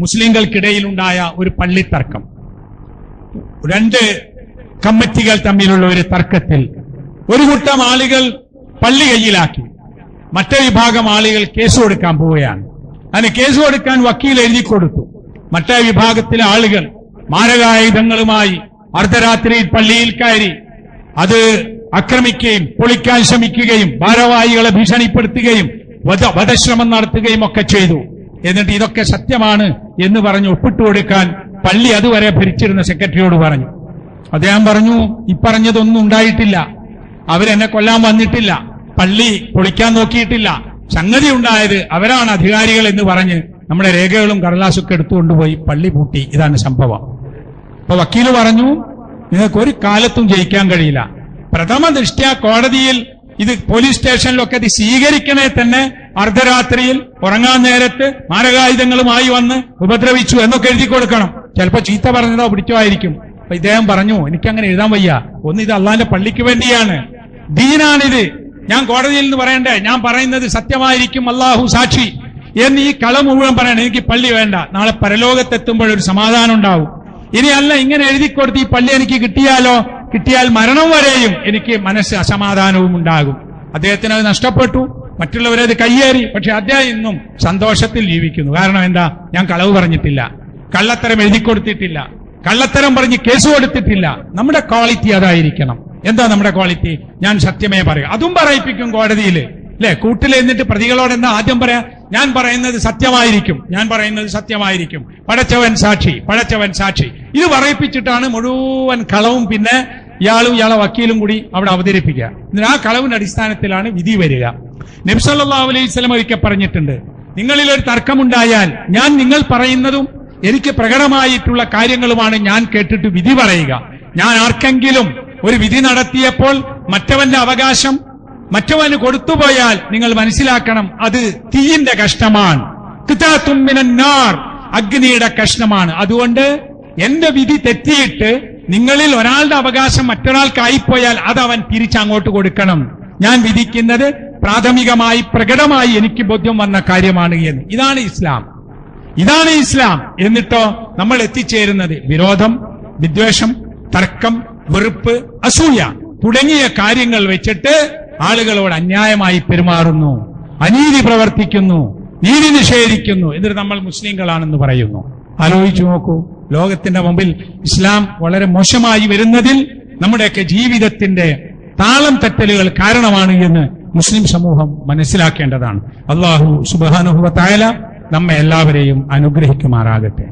മുസ്ലിങ്ങൾക്കിടയിലുണ്ടായ ഒരു പള്ളിത്തർക്കം. രണ്ട് കമ്മിറ്റികൾ തമ്മിലുള്ള ഒരു തർക്കത്തിൽ ഒരു കൂട്ടം ആളുകൾ പള്ളി കയ്യിലാക്കി. മറ്റേ വിഭാഗം ആളുകൾ കേസ് കൊടുക്കാൻ പോവുകയാണ്. അതിന് കേസ് കൊടുക്കാൻ വക്കീൽ എഴുതി കൊടുത്തു. മറ്റേ വിഭാഗത്തിലെ ആളുകൾ മാരകായുധങ്ങളുമായി അർദ്ധരാത്രിയിൽ പള്ളിയിൽ കയറി അത് ആക്രമിക്കുകയും പൊളിക്കാൻ ശ്രമിക്കുകയും ഭാരവാഹികളെ ഭീഷണിപ്പെടുത്തുകയും വധ- വധശ്രമം നടത്തുകയും ഒക്കെ ചെയ്തു. എന്നിട്ട് ഇതൊക്കെ സത്യമാണ്. എന്ന് പറഞ്ഞ് ഒപ്പിട്ട് കൊടുക്കാൻ പള്ളി അതുവരെ ഭരിച്ചിരുന്ന സെക്രട്ടറിയോട് പറഞ്ഞു. അദ്ദേഹം പറഞ്ഞു ഇപ്പറഞ്ഞതൊന്നും പറഞ്ഞതൊന്നും ഉണ്ടായിട്ടില്ല. അവരെന്നെ കൊല്ലാൻ വന്നിട്ടില്ല. പള്ളി പൊളിക്കാൻ നോക്കിയിട്ടില്ല. സംഗതി ഉണ്ടായത് അവരാണ് അധികാരികൾ എന്ന് പറഞ്ഞ് നമ്മുടെ രേഖകളും കടലാസൊക്കെ എടുത്തുകൊണ്ടുപോയി പള്ളി പൂട്ടി. ഇതാണ് സംഭവം. അപ്പൊ വക്കീൽ പറഞ്ഞു നിങ്ങൾക്ക് ഒരു കാലത്തും ജയിക്കാൻ കഴിയില്ല. പ്രഥമ ദൃഷ്ട്യാ കോടതിയിൽ ഇത് പോലീസ് സ്റ്റേഷനിലൊക്കെ ഇത് സ്വീകരിക്കണേ തന്നെ അർദ്ധരാത്രിയിൽ ഉറങ്ങാൻ നേരത്ത് മാരകായുധങ്ങളുമായി വന്ന് ഉപദ്രവിച്ചു എന്നൊക്കെ എഴുതി കൊടുക്കണം. ചിലപ്പോ ചീത്ത പറഞ്ഞതോ പിടിച്ചോ ആയിരിക്കും അപ്പൊ ഇദ്ദേഹം പറഞ്ഞു എനിക്കങ്ങനെ എഴുതാൻ വയ്യ. ഒന്ന് ഇത് അള്ളാന്റെ പള്ളിക്ക് വേണ്ടിയാണ്. ദീനാണിത്. ഞാൻ കോടതിയിൽ നിന്ന് പറയണ്ടേ? ഞാൻ പറയുന്നത് സത്യമായിരിക്കും അള്ളാഹു സാക്ഷി. എന്ന് ഈ കള മുഴുവൻ പറയണം. എനിക്ക് പള്ളി വേണ്ട. നാളെ പരലോകത്തെത്തുമ്പോൾ ഒരു സമാധാനം ഉണ്ടാവും. ഇനി അല്ല ഇങ്ങനെ എഴുതി കൊടുത്ത് ഈ പള്ളി എനിക്ക് കിട്ടിയാലോ? കിട്ടിയാൽ മരണം വരെയും എനിക്ക് മനസ്സ് അസമാധാനവും ഉണ്ടാകും. അദ്ദേഹത്തിന് അത് നഷ്ടപ്പെട്ടു. മറ്റുള്ളവരത് കയ്യേറി പക്ഷെ അദ്ദേഹം ഇന്നും സന്തോഷത്തിൽ ജീവിക്കുന്നു. കാരണം എന്താ? ഞാൻ കളവ് പറഞ്ഞിട്ടില്ല. കള്ളത്തരം എഴുതി കൊടുത്തിട്ടില്ല കള്ളത്തരം പറഞ്ഞ് കേസ് കൊടുത്തിട്ടില്ല. നമ്മുടെ ക്വാളിറ്റി അതായിരിക്കണം. എന്താ നമ്മുടെ ക്വാളിറ്റി? ഞാൻ സത്യമേ പറയൂ. അതും പറയിപ്പിക്കും കോടതിയിൽ അല്ലെ? കൂട്ടിൽ എന്നിട്ട് പ്രതികളോട് എന്താ ആദ്യം പറയാ? ഞാൻ പറയുന്നത് സത്യമായിരിക്കും. ഞാൻ പറയുന്നത് സത്യമായിരിക്കും. പഴച്ചവൻ സാക്ഷി പഴച്ചവൻ സാക്ഷി. ഇത് പറയിപ്പിച്ചിട്ടാണ് മുഴുവൻ കളവും പിന്നെ ഇയാളും ഇയാളെ വക്കീലും കൂടി അവിടെ അവതരിപ്പിക്കുക. എന്നിട്ട് ആ കളവിന്റെ അടിസ്ഥാനത്തിലാണ് വിധി വരിക. നബ്സല്ലാ അലൈഹി സ്വലം ഒരിക്കൽ പറഞ്ഞിട്ടുണ്ട് നിങ്ങളിൽ ഒരു തർക്കമുണ്ടായാൽ ഞാൻ നിങ്ങൾ പറയുന്നതും എനിക്ക് പ്രകടമായിട്ടുള്ള കാര്യങ്ങളുമാണ് ഞാൻ കേട്ടിട്ട് വിധി പറയുക. ഞാൻ ആർക്കെങ്കിലും ഒരു വിധി നടത്തിയപ്പോൾ മറ്റവന്റെ അവകാശം മറ്റവന് കൊടുത്തുപോയാൽ നിങ്ങൾ മനസ്സിലാക്കണം അത് തീയിന്റെ കഷ്ടമാണ്. അഗ്നിയുടെ കഷ്ണമാണ്. അതുകൊണ്ട് എന്റെ വിധി തെറ്റിയിട്ട് നിങ്ങളിൽ ഒരാളുടെ അവകാശം മറ്റൊരാൾക്കായിപ്പോയാൽ അത് അവൻ തിരിച്ചങ്ങോട്ട് കൊടുക്കണം. ഞാൻ വിധിക്കുന്നത് പ്രാഥമികമായി പ്രകടമായി എനിക്ക് ബോധ്യം വന്ന കാര്യമാണ് എന്ന്. ഇതാണ് ഇസ്ലാം. ഇതാണ് ഇസ്ലാം. എന്നിട്ടോ നമ്മൾ എത്തിച്ചേരുന്നത് വിരോധം വിദ്വേഷം തർക്കം വെറുപ്പ് അസൂയ തുടങ്ങിയ കാര്യങ്ങൾ വെച്ചിട്ട് ആളുകളോട് അന്യായമായി പെരുമാറുന്നു അനീതി പ്രവർത്തിക്കുന്നു നീതി നിഷേധിക്കുന്നു എന്നിട്ട് നമ്മൾ മുസ്ലിങ്ങളാണെന്ന് പറയുന്നു. ആലോചിച്ചു നോക്കൂ. ലോകത്തിന്റെ മുമ്പിൽ ഇസ്ലാം വളരെ മോശമായി വരുന്നതിൽ നമ്മുടെയൊക്കെ ജീവിതത്തിന്റെ താളം തെറ്റലുകൾ കാരണമാണ് എന്ന് മുസ്ലിം സമൂഹം മനസ്സിലാക്കേണ്ടതാണ്. അള്ളാഹു സുബാനുഹുവ നമ്മെ എല്ലാവരെയും അനുഗ്രഹിക്കുമാറാകട്ടെ.